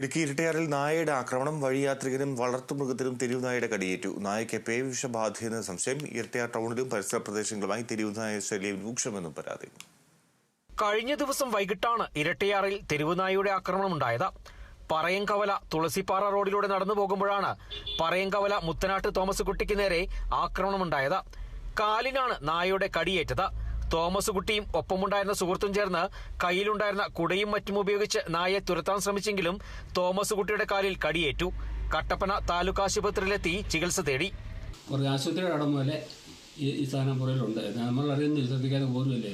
ഇടുക്കി ഇരട്ടയാറിൽ നായയുടെ ആക്രമണം വഴിയാത്രികനും വളർത്തുമൃഗത്തിനും തെരുവ് നായയുടെ കടിയേറ്റു. നായയ്ക്ക് പേവിഷബാധയെന്ന സംശയം ഇരട്ടയാർ ടൗണിലും പരിസര പ്രദേശങ്ങളുമായി തെരുവ് നായ ശല്യം രൂക്ഷമെന്നും പരാതി. കഴിഞ്ഞ ദിവസം വൈകിട്ടാണ് ഇരട്ടയാറിൽ തെരുവ് നായയുടെ ആക്രമണം ഉണ്ടായത്. പറയങ്കവല തുളസിപ്പാറ റോഡിലൂടെ നടന്നു പോകുമ്പോഴാണ് പറയങ്കവല മുത്തനാട്ട് തോമസ് കുട്ടിക്ക് നേരെ ആക്രമണമുണ്ടായത്. കാലിനാണ് നായയുടെ കടിയേറ്റത്. തോമസ് കുട്ടിയും ഒപ്പമുണ്ടായിരുന്ന സുഹൃത്തും ചേർന്ന് കയ്യിലുണ്ടായിരുന്ന കുടയും മറ്റും ഉപയോഗിച്ച് നായയെ തുരത്താൻ ശ്രമിച്ചെങ്കിലും തോമസ് കുട്ടിയുടെ കാലിൽ കടിയേറ്റു. കട്ടപ്പന താലൂക്ക് ആശുപത്രിയിലെത്തി ചികിത്സ തേടി. കുറച്ച് ആശുപത്രിയുടെ അവിടെ പോലെ ഈ സാധനം പുറയിലുണ്ട് നമ്മൾ അറിയുന്നില്ല ശ്രദ്ധിക്കാതെ പോലുമല്ലേ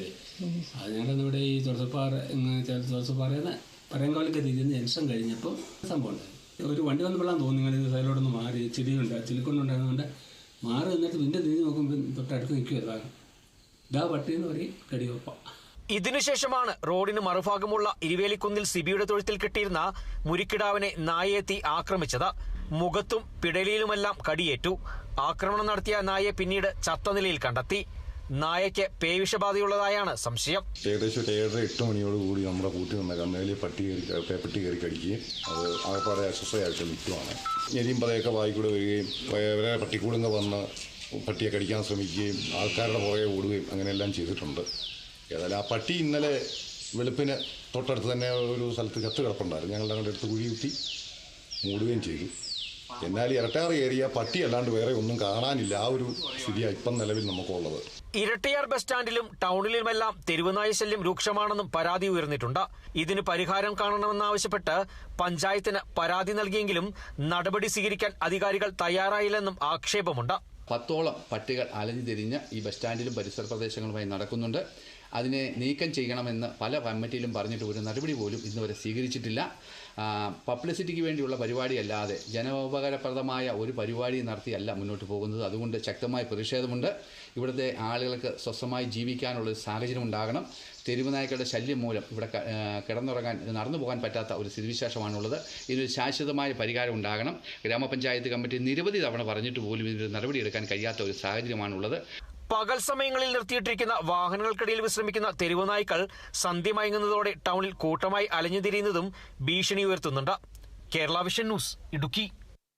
അത് ഞങ്ങളുടെ ഇവിടെ ഈ തുളസപ്പാറ തുളസപ്പാറയിൽ നിന്ന് പറയങ്കോലൊക്കെ തിരിഞ്ഞ് ജംഗ്ഷൻ കഴിഞ്ഞപ്പോൾ സംഭവം ഒരു വണ്ടി വന്നപ്പോഴാണ് തോന്നി നിങ്ങൾ സൈഡിലോട്ടൊന്ന് മാറി. ചിരിയുണ്ട് ചിലിക്കൊണ്ടുണ്ടായിരുന്നുകൊണ്ട് മാറി നിന്നിട്ട് പിന്നെ തിരിഞ്ഞ് നോക്കുമ്പോൾ തൊട്ടടുത്ത് നിൽക്കുമല്ല ഇതാ പട്ടി എന്ന് പറയും കടിയൊപ്പ ഇതിനുശേഷമാണ് റോഡിന് മറുഭാഗമുള്ള ഇരുവേലിക്കുന്നിൽ സിബിയുടെ തൊഴുത്തിൽ കിട്ടിയിരുന്ന മുരിക്കിടാവിനെ നായയെത്തി ആക്രമിച്ചത്. മുഖത്തും പിടലിയിലുമെല്ലാം കടിയേറ്റു. ആക്രമണം നടത്തിയ നായയെ പിന്നീട് ചത്ത നിലയിൽ കണ്ടെത്തി. നായയ്ക്ക് പേവിഷബാധയുള്ളതായാണ് സംശയം. ഏകദേശം ഒരു ഏഴര എട്ട് മണിയോട് കൂടി നമ്മുടെ കൂട്ടി നിന്ന കമ്മേലി പട്ടി കയറി പേപ്പട്ടി കയറി കടിക്കുകയും അത് ആകെപ്പാടെ അസ്വസ്ഥയായിട്ട് നിൽക്കുവാണ്. ഞെരിയും പതയൊക്കെ വായിക്കൂടെ വരികയും വേറെ പട്ടിക്കൂടുങ്ങ വന്ന് പട്ടിയെ കടിക്കാൻ ശ്രമിക്കുകയും ആൾക്കാരുടെ പുറകെ ഓടുകയും അങ്ങനെയെല്ലാം ചെയ്തിട്ടുണ്ട്. ഏതായാലും ആ പട്ടി ഇന്നലെ വെളുപ്പിന് തൊട്ടടുത്ത് തന്നെ ഒരു സ്ഥലത്ത് ചത്ത് കിടപ്പുണ്ടായിരുന്നു. ഞങ്ങളുടെ അങ്ങോട്ട് അടുത്ത് കുഴി കുത്തി മൂടുകയും ചെയ്തു. എന്നാൽ ഇരട്ടയാർ ഏരിയ പട്ടി അല്ലാണ്ട് വേറെ ഒന്നും കാണാനില്ല. ആ ഒരു സ്ഥിതിയാണ് ഇപ്പം നിലവിൽ നമുക്കുള്ളത്. ഇരട്ടിയാർ ബസ് സ്റ്റാൻഡിലും ടൗണിലുമെല്ലാം തെരുവുനായ ശല്യം രൂക്ഷമാണെന്നും പരാതി ഉയർന്നിട്ടുണ്ട്. ഇതിന് പരിഹാരം കാണണമെന്നാവശ്യപ്പെട്ട് പഞ്ചായത്തിന് പരാതി നൽകിയെങ്കിലും നടപടി സ്വീകരിക്കാൻ അധികാരികൾ തയ്യാറായില്ലെന്നും ആക്ഷേപമുണ്ട്. പത്തോളം പട്ടികൾ അലഞ്ഞു തിരിഞ്ഞ് ഈ ബസ് സ്റ്റാൻഡിലും പരിസര പ്രദേശങ്ങളുമായി നടക്കുന്നുണ്ട്. അതിനെ നീക്കം ചെയ്യണമെന്ന് പല കമ്മിറ്റിയിലും പറഞ്ഞിട്ട് ഒരു നടപടി പോലും ഇന്നുവരെ സ്വീകരിച്ചിട്ടില്ല. പബ്ലിസിറ്റിക്ക് വേണ്ടിയുള്ള പരിപാടിയല്ലാതെ ജനോപകാരപ്രദമായ ഒരു പരിപാടി നടത്തിയല്ല മുന്നോട്ട് പോകുന്നത്. അതുകൊണ്ട് ശക്തമായ പ്രതിഷേധമുണ്ട്. ഇവിടുത്തെ ആളുകൾക്ക് സ്വസ്ഥമായി ജീവിക്കാനുള്ള ഒരു സാഹചര്യം ഉണ്ടാകണം. തെരുവ് നായ്ക്കളുടെ ശല്യം മൂലം ഇവിടെ കിടന്നുറങ്ങാൻ നടന്നു പോകാൻ പറ്റാത്ത ഒരു സ്ഥിതിവിശേഷമാണുള്ളത്. ഇതിനൊരു ശാശ്വതമായ പരിഹാരം ഉണ്ടാകണം. ഗ്രാമപഞ്ചായത്ത് കമ്മിറ്റി നിരവധി തവണ പറഞ്ഞിട്ട് പോലും ഇതിന് നടപടിയെടുക്കാൻ കഴിയാത്ത ഒരു സാഹചര്യമാണുള്ളത്. പകൽ സമയങ്ങളിൽ നിർത്തിയിട്ടിരിക്കുന്ന വാഹനങ്ങൾക്കിടയിൽ വിശ്രമിക്കുന്ന തെരുവുനായ്ക്കൾ സന്ധ്യ മയങ്ങുന്നതോടെ ടൗണിൽ കൂട്ടമായി അലഞ്ഞു തിരിയുന്നതും ഭീഷണി ഉയർത്തുന്നുണ്ട്. Kerala vision news Idukki.